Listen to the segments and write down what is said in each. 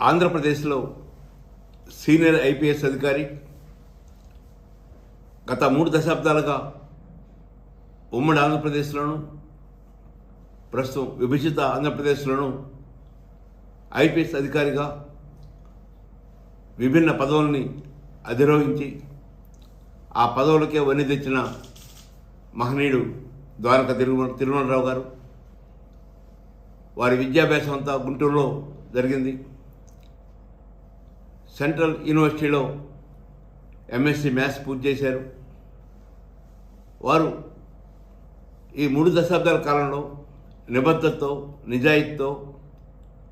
ఆంధ్రప్రదేశ్లో senior IPS అధికారి గత మూడు దశాబ్దాలుగా ఉమ్మడి ఆంధ్రప్రదేశ్లోను ప్రస్తుతం విభజిత ఆంధ్రప్రదేశ్లోను ఐపీఎస్ అధికారిగా విభిన్న పదవుల్ని అధిరోహించి ఆ పదవులకే వని తెచ్చిన మహనీయుడు ద్వారక తిరుమల తిరుమలరావు గారు. వారి విద్యాభ్యాసం అంతా గుంటూరులో జరిగింది. సెంట్రల్ యూనివర్సిటీలో ఎంఎస్సి మ్యాథ్స్ పూర్తి చేశారు. వారు ఈ మూడు దశాబ్దాల కాలంలో నిబద్ధతతో నిజాయితీతో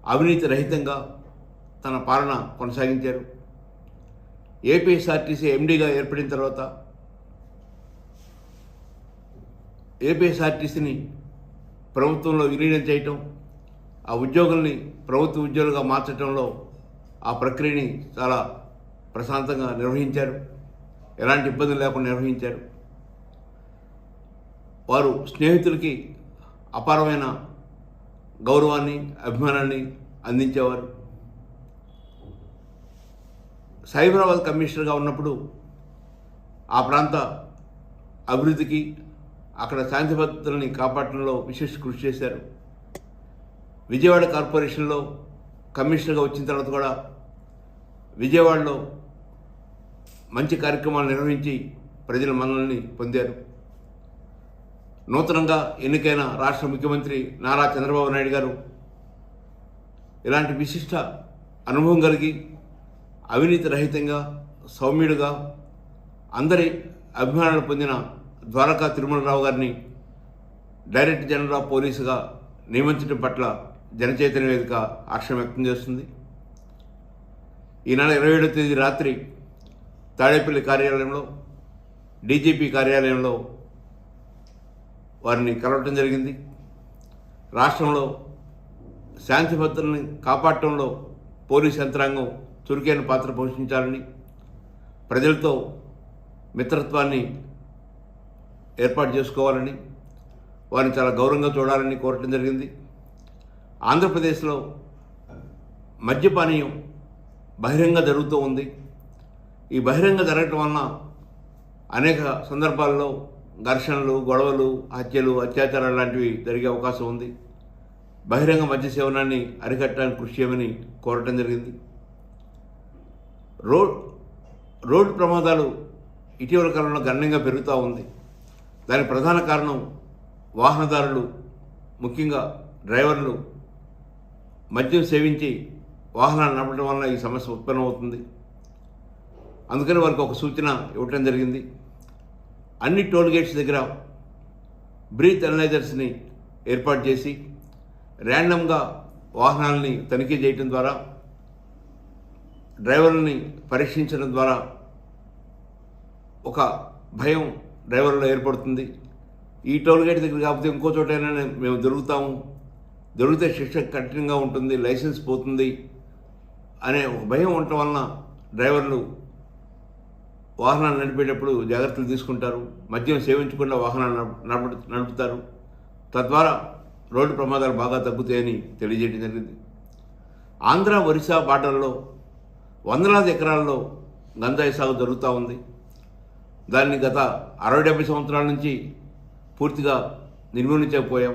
అవినీతి రహితంగా తన పాలన కొనసాగించారు. ఏపీఎస్ఆర్టీసీ ఎండీగా ఏర్పడిన తర్వాత ఏపీఎస్ఆర్టీసీని ప్రభుత్వంలో విలీనం చేయటం ఆ ఉద్యోగుల్ని ప్రభుత్వ ఉద్యోగులుగా మార్చడంలో ఆ ప్రక్రియని చాలా ప్రశాంతంగా నిర్వహించారు. ఎలాంటి ఇబ్బందులు లేకుండా నిర్వహించారు. వారు స్నేహితులకి అపారమైన గౌరవాన్ని అభిమానాన్ని అందించేవారు. సైబరాబాద్ కమిషనర్గా ఉన్నప్పుడు ఆ ప్రాంత అభివృద్ధికి అక్కడ శాంతి భద్రతలని కాపాడటంలో విశేష కృషి చేశారు. విజయవాడ కార్పొరేషన్లో కమిషనర్గా వచ్చిన తర్వాత కూడా విజయవాడలో మంచి కార్యక్రమాలు నిర్వహించి ప్రజల మనల్ని పొందారు. నూతనంగా ఎన్నికైన రాష్ట్ర ముఖ్యమంత్రి నారా చంద్రబాబు నాయుడు గారు ఇలాంటి విశిష్ట అనుభవం కలిగి అవినీతి రహితంగా సౌమ్యుడుగా అందరి అభిమానాలు పొందిన ద్వారకా తిరుమలరావు గారిని డైరెక్టర్ జనరల్ ఆఫ్ పోలీసుగా నియమించడం పట్ల జనచైతన్య వేదిక ఆక్షేపం వ్యక్తం చేస్తుంది. ఈ నెల ఇరవై ఏడవ తేదీ రాత్రి తాడేపల్లి కార్యాలయంలో డీజీపీ కార్యాలయంలో వారిని కలవటం జరిగింది. రాష్ట్రంలో శాంతి భద్రతని కాపాడటంలో పోలీస్ యంత్రాంగం చురుకైన పాత్ర పోషించాలని ప్రజలతో మిత్రత్వాన్ని ఏర్పాటు చేసుకోవాలని వారిని చాలా గౌరవంగా చూడాలని కోరటం జరిగింది. ఆంధ్రప్రదేశ్లో మద్యపానీయం బహిరంగ జరుగుతూ ఉంది. ఈ బహిరంగ జరగటం వలన అనేక సందర్భాల్లో ఘర్షణలు గొడవలు హత్యలు అత్యాచారాలు లాంటివి జరిగే అవకాశం ఉంది. బహిరంగ మద్య సేవనాన్ని అరికట్టడానికి కృషి చేయమని కోరటం జరిగింది. రోడ్ రోడ్డు ప్రమాదాలు ఇటీవల కాలంలో గణనీయంగా పెరుగుతూ ఉంది. దానికి ప్రధాన కారణం వాహనదారులు ముఖ్యంగా డ్రైవర్లు మద్యం సేవించి వాహనాలు నడపడం వలన ఈ సమస్య ఉత్పన్నమవుతుంది. అందుకని వారికి ఒక సూచన ఇవ్వటం జరిగింది. అన్ని టోల్ గేట్స్ దగ్గర బ్రీత్ అనలైజర్స్ని ఏర్పాటు చేసి ర్యాండమ్గా వాహనాలని తనిఖీ చేయటం ద్వారా డ్రైవర్లని పరీక్షించడం ద్వారా ఒక భయం డ్రైవర్లో ఏర్పడుతుంది. ఈ టోల్ గేట్ దగ్గర కాకపోతే ఇంకో చోటైనా మేము దొరుకుతాము. దొరికితే శిక్ష కఠినంగా ఉంటుంది లైసెన్స్ పోతుంది అనే ఒక భయం ఉండటం వలన డ్రైవర్లు వాహనాలు నడిపేటప్పుడు జాగ్రత్తలు తీసుకుంటారు. మద్యం సేవించకుండా వాహనాలు నడప- నడప నడుపుతారు. తద్వారా రోడ్డు ప్రమాదాలు బాగా తగ్గుతాయని తెలియజేయడం జరిగింది. ఆంధ్ర ఒరిస్సా బార్డర్లో వందలాది ఎకరాల్లో గంజాయి సాగు జరుగుతూ ఉంది. దాన్ని గత అరవై డెబ్బై సంవత్సరాల నుంచి పూర్తిగా నిర్మూలించకపోయాం.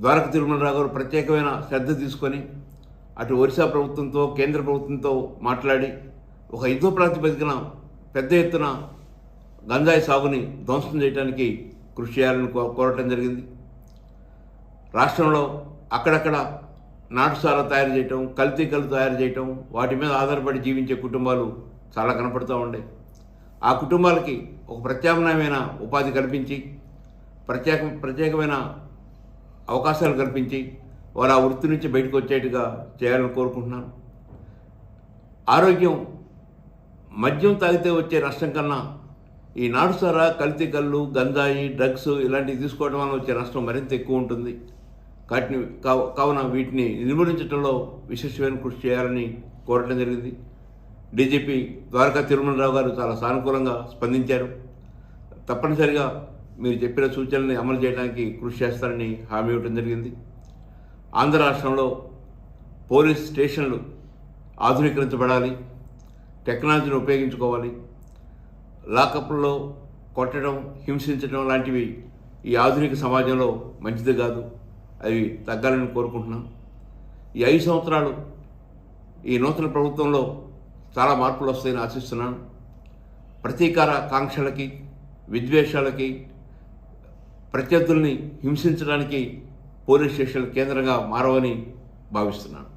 ద్వారక తిరుమలరావు గారు ప్రత్యేకమైన శ్రద్ధ తీసుకొని అటు ఒరిస్సా ప్రభుత్వంతో కేంద్ర ప్రభుత్వంతో మాట్లాడి ఒక యుద్ధ ప్రాతిపదికన పెద్ద ఎత్తున గంజాయి సాగుని ధ్వంసం చేయడానికి కృషి చేయాలని కోరటం జరిగింది. రాష్ట్రంలో అక్కడక్కడ నాటుసారా తయారు చేయటం కల్తీ కలు తయారు చేయటం వాటి మీద ఆధారపడి జీవించే కుటుంబాలు చాలా కనపడుతూ ఉండే. ఆ కుటుంబాలకి ఒక ప్రత్యామ్నాయమైన ఉపాధి కల్పించి ప్రత్యేక ప్రత్యేకమైన అవకాశాలు కల్పించి వారు ఆ వృత్తి నుంచి బయటకు వచ్చేట్టుగా చేయాలని కోరుకుంటున్నాను. ఆరోగ్యం మద్యం తాగితే వచ్చే నష్టం కన్నా ఈ నాటుసారా కల్తీ కళ్ళు గంజాయి డ్రగ్స్ ఇలాంటివి తీసుకోవడం వల్ల వచ్చే నష్టం మరింత ఎక్కువ ఉంటుంది. వాటిని కావున వీటిని నిర్మూలించడంలో విశేషమైన కృషి చేయాలని కోరటం జరిగింది. డీజీపీ ద్వారకా తిరుమలరావు గారు చాలా సానుకూలంగా స్పందించారు. తప్పనిసరిగా మీరు చెప్పిన సూచనల్ని అమలు చేయడానికి కృషి చేస్తారని హామీ ఇవ్వడం జరిగింది. ఆంధ్ర రాష్ట్రంలో పోలీస్ స్టేషన్లు ఆధునీకరించబడాలి టెక్నాలజీని ఉపయోగించుకోవాలి లాకప్లలో కొట్టడం హింసించడం లాంటివి ఈ ఆధునిక సమాజంలో మంచిది కాదు. అవి తగ్గాలని కోరుకుంటున్నాం. ఈ ఐదు సంవత్సరాలు ఈ నూతన ప్రభుత్వంలో చాలా మార్పులు వస్తాయని ఆశిస్తున్నాను. ప్రతీకార కాంక్షలకి విద్వేషాలకి ప్రత్యర్థుల్ని హింసించడానికి పోలీస్ స్టేషన్ కేంద్రంగా మారవని భావిస్తున్నాను.